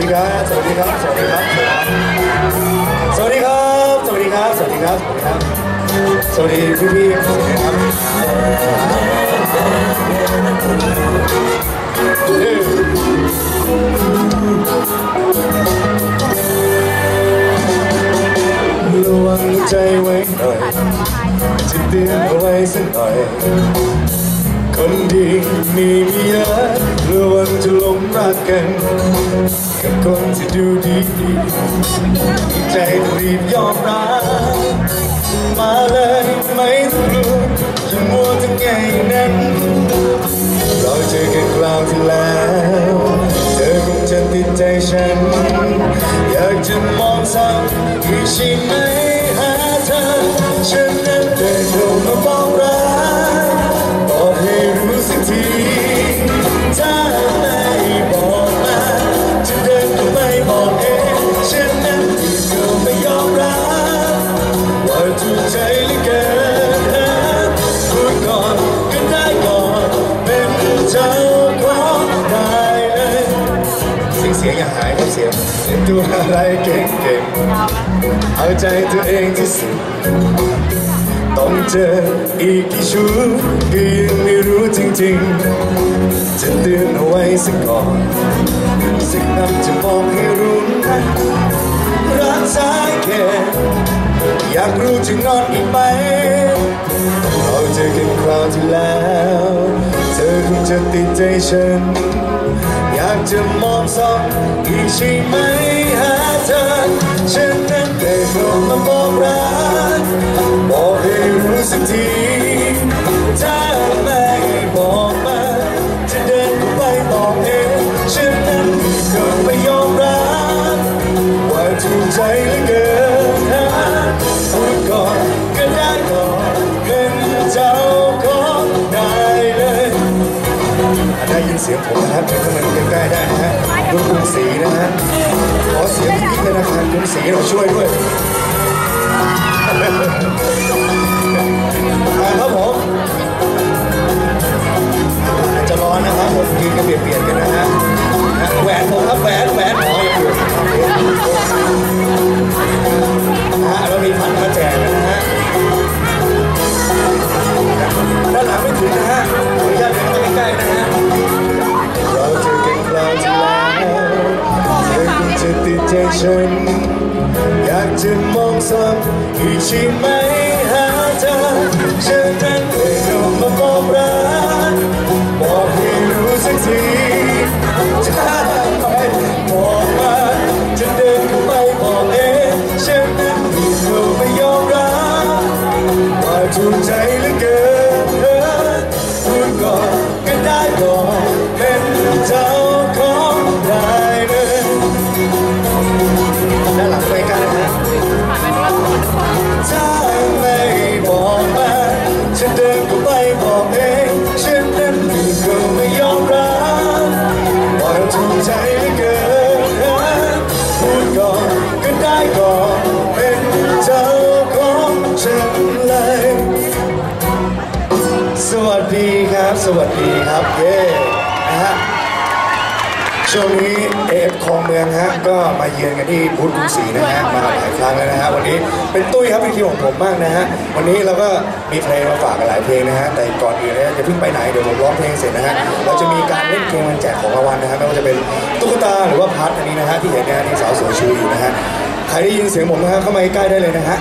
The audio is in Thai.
ดีครับ สวัสดีครับ สวัสดีครับ สวัสดีครับ สวัสดีครับ สวัสดีครับ สวัสดีพี่พี่ๆสวัสดีครับระวังใจไว้หน่อยจะเตือนเอาไว้สักหน่อย คนดีมีเยอะระวังจะหลงรักกัน กับคนที่ดูดีดีมีใจรีบยอมรับมาเลยไม่ต้องกลัวจะมัวทั้งไงนั้นเราเจอกันคราวที่แล้วเธอคงจะติดใจฉัน อยากจะมองซ้ำอีกใช่ไหมหาเธอฉัน เสียงเสียงอย่าหายครับเสียงเสียงตัวอะไรเก่งๆเอาใจตัวเองที่สุดต้องเจออีกกี่ชุดก็ยังไม่รู้จริงๆ จะเตือนเอาไว้สักก่อนสักคำจะบอกให้รู้นะรักษาแค่อยากรู้จะงอนอีกไหมเราเจอกันคราวที่แล้ว เธอคงจะติดใจฉัน จะมองส่องอีกใช่ไหมหาเธอฉันนั้นได้เข้ามาบอกรักบอกให้รู้สักที เสียงผมนะครับเชิญเข้ามาดูใกล้ๆได้นะฮะรุ่นกรุงศรีนะฮะขอเสียงที่ธนาคารกรุงศรีเราช่วยด้วยากจะมองซ้ำอีกใช่ไหมหาเธอฉันนั้นเคยเข้ามาบอกรักบอกให้รู้สักทีถ้าไม่บอกมาจะเดินเข้าไปบอกเองฉันนั้นที่เขาไม่ยอมรับว่าถูกใจเหลือเกินพูดก่อนก็ได้ก่อน เย้นะฮะช่วงนี้เอฟคลองเมืองฮะก็มาเยือนกันที่พุทธกรุงศรีนะฮะมาหลายครั้งแล้วนะฮะวันนี้เป็นตุ้ยครับเป็นคิวของผมมากนะฮะวันนี้เราก็มีเพลงมาฝากกันหลายเพลงนะฮะแต่ก่อนอื่นเนี่ยจะเพิ่งไปไหนเดี๋ยวผมร้องเพลงเสร็จนะฮะเราจะมีการเล่นเกมวันแจกของรางวัลนะฮะไม่ว่าจะเป็นตุ๊กตาหรือว่าพัดอันนี้นะฮะที่เห็นเนี่ยนี่สาวสวยชูอยู่นะฮะใครได้ยินเสียงผมนะฮะเข้ามาใกล้ๆได้เลยนะฮะ